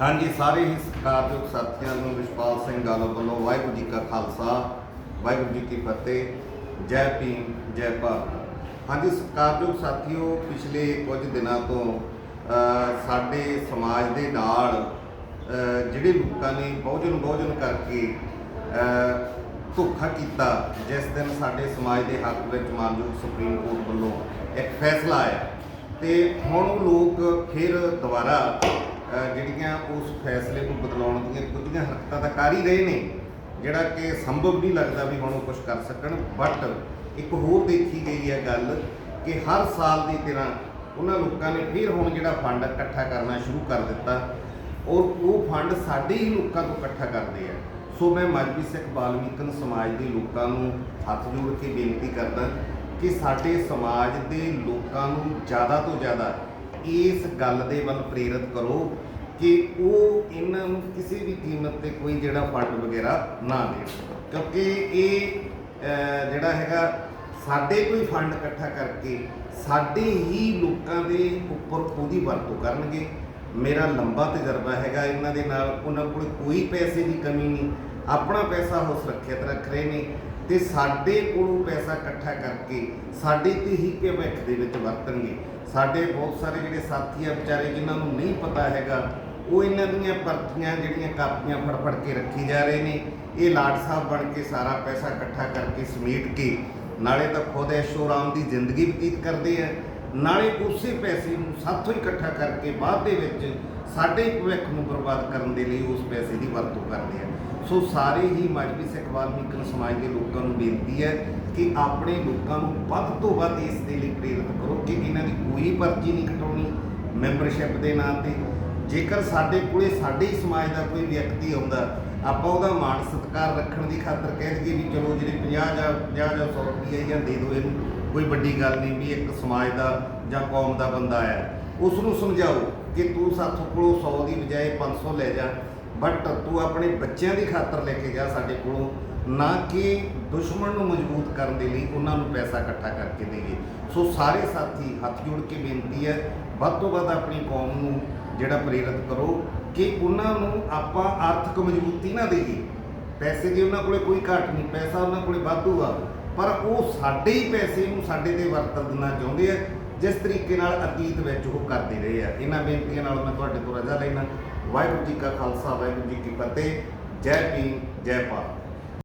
ਹਾਂਜੀ, ਸਾਰੇ ਹੀ ਸਤਿਕਾਰਯੋਗ ਸਾਥੀਆਂ ਨੂੰ ਵਿਸ਼ਪਾਲ ਸਿੰਘ ਗਾਲੋ ਵੱਲੋਂ ਵਾਹਿਗੁਰੂ ਜੀ ਕਾ ਖਾਲਸਾ, ਵਾਹਿਗੁਰੂ ਜੀ ਕੀ ਫਤਿਹ, ਜੈ ਭੀਮ, ਜੈ ਭਾਰਤ। ਹਾਂਜੀ, ਸਤਿਕਾਰਯੋਗ ਸਾਥੀਓ, ਪਿਛਲੇ ਕੁਝ ਦਿਨਾਂ ਤੋਂ ਸਾਡੇ ਸਮਾਜ ਦੇ ਨਾਲ ਜਿਹੜੇ ਲੋਕਾਂ ਨੇ ਬਹੁਜਨ ਬਹੁਜਨ ਕਰਕੇ ਧੋਖਾ ਕੀਤਾ, ਜਿਸ ਦਿਨ ਸਾਡੇ ਸਮਾਜ ਦੇ ਹੱਕ ਵਿੱਚ ਮਾਨਯੋਗ ਸੁਪਰੀਮ ਕੋਰਟ ਵੱਲੋਂ ਇੱਕ ਫੈਸਲਾ ਆਇਆ, ਤੇ ਹੁਣ ਉਹ ਲੋਕ ਫਿਰ ਦੁਬਾਰਾ ਜਿਹੜੀਆਂ ਉਸ ਫੈਸਲੇ ਨੂੰ ਬਦਲਾਉਣ ਦੀਆਂ ਕੁਝੀਆਂ ਹਰਕਤਾਂ ਤਾਂ ਕਰ ਹੀ ਰਹੇ ਨੇ, ਜਿਹੜਾ ਕਿ ਸੰਭਵ ਨਹੀਂ ਲੱਗਦਾ ਵੀ ਹੁਣ ਉਹ ਕੁਝ ਕਰ ਸਕਣ ਬਟ ਇੱਕ ਹੋਰ ਦੇਖੀ ਗਈ ਹੈ ਗੱਲ ਕਿ ਹਰ ਸਾਲ ਦੀ ਤਰ੍ਹਾਂ ਉਹਨਾਂ ਲੋਕਾਂ ਨੇ ਫਿਰ ਹੁਣ ਜਿਹੜਾ ਫੰਡ ਇਕੱਠਾ ਕਰਨਾ ਸ਼ੁਰੂ ਕਰ ਦਿੱਤਾ। ਔਰ ਉਹ ਫੰਡ ਸਾਡੇ ਹੀ ਲੋਕਾਂ ਤੋਂ ਇਕੱਠਾ ਕਰਦੇ ਆ। ਸੋ ਮੈਂ ਮਜਬੀ ਸਿੱਖ ਬਾਲਮੀਕਨ ਸਮਾਜ ਦੇ ਲੋਕਾਂ ਨੂੰ ਹੱਥ ਜੋੜ ਕੇ ਬੇਨਤੀ ਕਰਦਾ ਕਿ ਸਾਡੇ ਸਮਾਜ ਦੇ ਲੋਕਾਂ ਨੂੰ ਜ਼ਿਆਦਾ ਤੋਂ ਜ਼ਿਆਦਾ ਇਸ ਗੱਲ ਦੇ ਵੱਲ ਪ੍ਰੇਰਿਤ ਕਰੋ ਕਿ ਉਹ ਇਹਨਾਂ ਨੂੰ ਕਿਸੇ ਵੀ ਕੀਮਤ ਤੇ ਕੋਈ ਜਿਹੜਾ ਫੰਡ ਵਗੈਰਾ ਨਾ ਦੇਣ। ਕਿਉਂਕਿ ਇਹ ਜਿਹੜਾ ਹੈਗਾ, ਸਾਡੇ ਕੋਈ ਫੰਡ ਇਕੱਠਾ ਕਰਕੇ ਸਾਡੇ ਹੀ ਲੋਕਾਂ ਦੇ ਉੱਪਰ ਉਹਦੀ ਵਰਤੋਂ ਕਰਨਗੇ। ਮੇਰਾ ਲੰਬਾ ਤਜਰਬਾ ਹੈਗਾ ਇਹਨਾਂ ਦੇ ਨਾਲ, ਉਹਨਾਂ ਕੋਲ ਕੋਈ ਪੈਸੇ ਦੀ ਕਮੀ ਨਹੀਂ। ਆਪਣਾ ਪੈਸਾ ਉਹ ਸੁਰੱਖਿਅਤ ਰੱਖ ਰਹੇ ਨੇ। ਤੇ ਸਾਡੇ ਕੋਲੋਂ ਪੈਸਾ ਇਕੱਠਾ ਕਰਕੇ ਸਾਡੇ ਤੇ ਹੀ ਭਵਿੱਖ ਦੇ ਵਿੱਚ ਵਰਤਣਗੇ। ਸਾਡੇ ਬਹੁਤ ਸਾਰੇ ਜਿਹੜੇ ਸਾਥੀ ਆ, ਵਿਚਾਰੇ ਜਿਨ੍ਹਾਂ ਨੂੰ ਨਹੀਂ ਪਤਾ ਹੈਗਾ, ਉਹ ਇਹਨਾਂ ਦੀਆਂ ਪਰਚੀਆਂ ਜਿਹੜੀਆਂ ਕਾਪੀਆਂ ਫੜ ਫੜ ਕੇ ਰੱਖੀ ਜਾ ਰਹੇ ਨੇ। ਇਹ ਲਾਟ ਸਾਹਿਬ ਬਣ ਕੇ ਸਾਰਾ ਪੈਸਾ ਇਕੱਠਾ ਕਰਕੇ ਸਮੇਟ ਕੇ ਨਾਲੇ ਤਾਂ ਖੁਦ ਐਸ਼ੋਰਾਮ ਦੀ ਜ਼ਿੰਦਗੀ ਬਤੀਤ ਕਰਦੇ ਆ। ਨਾਲੇ ਉਸੇ ਪੈਸੇ ਨੂੰ ਸਾਥੋਂ ਇਕੱਠਾ ਕਰਕੇ ਬਾਅਦ ਦੇ ਵਿੱਚ ਸਾਡੇ ਭਵਿੱਖ ਨੂੰ ਬਰਬਾਦ ਕਰਨ ਦੇ ਲਈ ਉਸ ਪੈਸੇ ਦੀ ਵਰਤੋਂ ਕਰਦੇ ਆ। ਸੋ ਸਾਰੇ ਹੀ ਮਜਬੀ ਸਿੱਖ ਵਾਲਮੀਕਨ ਸਮਾਜ ਦੇ ਲੋਕਾਂ ਨੂੰ ਬੇਨਤੀ ਹੈ ਕਿ ਆਪਣੇ ਲੋਕਾਂ ਨੂੰ ਵੱਧ ਤੋਂ ਵੱਧ ਇਸ ਦੇ ਲਈ ਪ੍ਰੇਰਿਤ ਕਰੋ ਕਿ ਇਹਨਾਂ ਦੀ ਕੋਈ ਪਰਚੀ ਨਹੀਂ ਕਟਾਉਣੀ। ਮੈਂਬਰਸ਼ਿਪ ਦੇ ਨਾਂ ਤੇ ਜੇਕਰ ਸਾਡੇ ਕੋਲੇ, ਸਾਡੇ ਹੀ ਸਮਾਜ ਦਾ ਕੋਈ ਵਿਅਕਤੀ ਆਉਂਦਾ, ਆਪਾਂ ਉਹਦਾ ਮਾਣ ਸਤਿਕਾਰ ਰੱਖਣ ਦੀ ਖਾਤਰ ਕਹਿ ਦਈਏ ਵੀ ਚਲੋ ਜਿਹੜੇ 50 ਜਾਂ 50 ਜਾਂ 100 ਰੁਪਈਆ ਜਾਂ ਦੇ ਦਿਓ ਇਹਨੂੰ, ਕੋਈ ਵੱਡੀ ਗੱਲ ਨਹੀਂ ਵੀ ਇੱਕ ਸਮਾਜ ਦਾ ਜਾਂ ਕੌਮ ਦਾ ਬੰਦਾ ਆਇਆ ਉਸ ਨੂੰ ਸਮਝਾਓ ਕਿ ਤੂੰ ਸਾਥੋਂ ਕੋਲੋਂ 100 ਦੀ ਬਜਾਏ 500 ਲੈ ਜਾ ਬਟ ਤੂੰ ਆਪਣੇ ਬੱਚਿਆਂ ਦੀ ਖਾਤਰ ਲੈ ਕੇ ਜਾ ਸਾਡੇ ਕੋਲੋਂ, ਨਾ ਕਿ ਦੁਸ਼ਮਣ ਨੂੰ ਮਜ਼ਬੂਤ ਕਰਨ ਦੇ ਲਈ ਉਹਨਾਂ ਨੂੰ ਪੈਸਾ ਇਕੱਠਾ ਕਰਕੇ ਦੇਈਏ। ਸੋ ਸਾਰੇ ਸਾਥੀ ਹੱਥ ਜੋੜ ਕੇ ਬੇਨਤੀ ਹੈ, ਵੱਧ ਤੋਂ ਵੱਧ ਆਪਣੀ ਕੌਮ ਨੂੰ ਜਿਹੜਾ ਪ੍ਰੇਰਿਤ ਕਰੋ ਕਿ ਉਹਨਾਂ ਨੂੰ ਆਪਾਂ ਆਰਥਿਕ ਮਜ਼ਬੂਤੀ ਨਾ ਦੇਈਏ। ਪੈਸੇ ਦੀ ਉਹਨਾਂ ਕੋਲੇ ਕੋਈ ਘਾਟ ਨਹੀਂ, ਪੈਸਾ ਉਹਨਾਂ ਕੋਲੇ ਵਾਧੂ ਆ, ਪਰ ਉਹ ਸਾਡੇ ਹੀ ਪੈਸੇ ਨੂੰ ਸਾਡੇ ਤੇ ਵਰਤਣਾ ਚਾਹੁੰਦੇ ਆ, ਜਿਸ ਤਰੀਕੇ ਨਾਲ ਅਤੀਤ ਵਿੱਚ ਉਹ ਕਰਦੇ ਰਹੇ ਆ। ਇਹਨਾਂ ਬੇਨਤੀਆਂ ਨਾਲ ਮੈਂ ਤੁਹਾਡੇ ਤੋਂ ਰਜਾ ਲੈਣਾ ਵਾਹਿਗੁਰੂ ਜੀ ਕਾ ਖਾਲਸਾ, ਵਾਹਿਗੁਰੂ ਜੀ ਕੀ ਫਤਿਹ। ਜੈ ਭੀਮ, ਜੈ ਭਾਰਤ।